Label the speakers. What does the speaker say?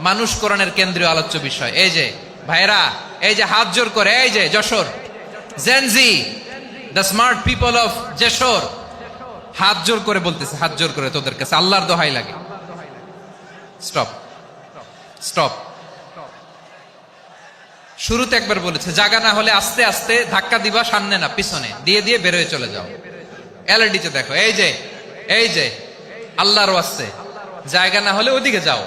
Speaker 1: মানুষ কোরআনের কেন্দ্রীয় আলোচ্য বিষয়। এই যে ভাইরা এই যে হাত জোর করে, এই যে, Jashore. Gen Z the smart people of Jashore. হাত জোর করে বলতেছে, হাত জোর করে তোদের কাছে। আল্লাহর দোহাই লাগে। স্টপ স্টপ শুরুতে একবার বলেছে, জাগা না হলে আস্তে আস্তে ধাক্কা দিবা, সামনে না, পিছনে। দিয়ে দিয়ে বেরোয় চলে যাও। এলএডিতে দেখো, এই যে এই যে, আল্লাহর আসছে জায়গা না হলে ওদিকে যাও।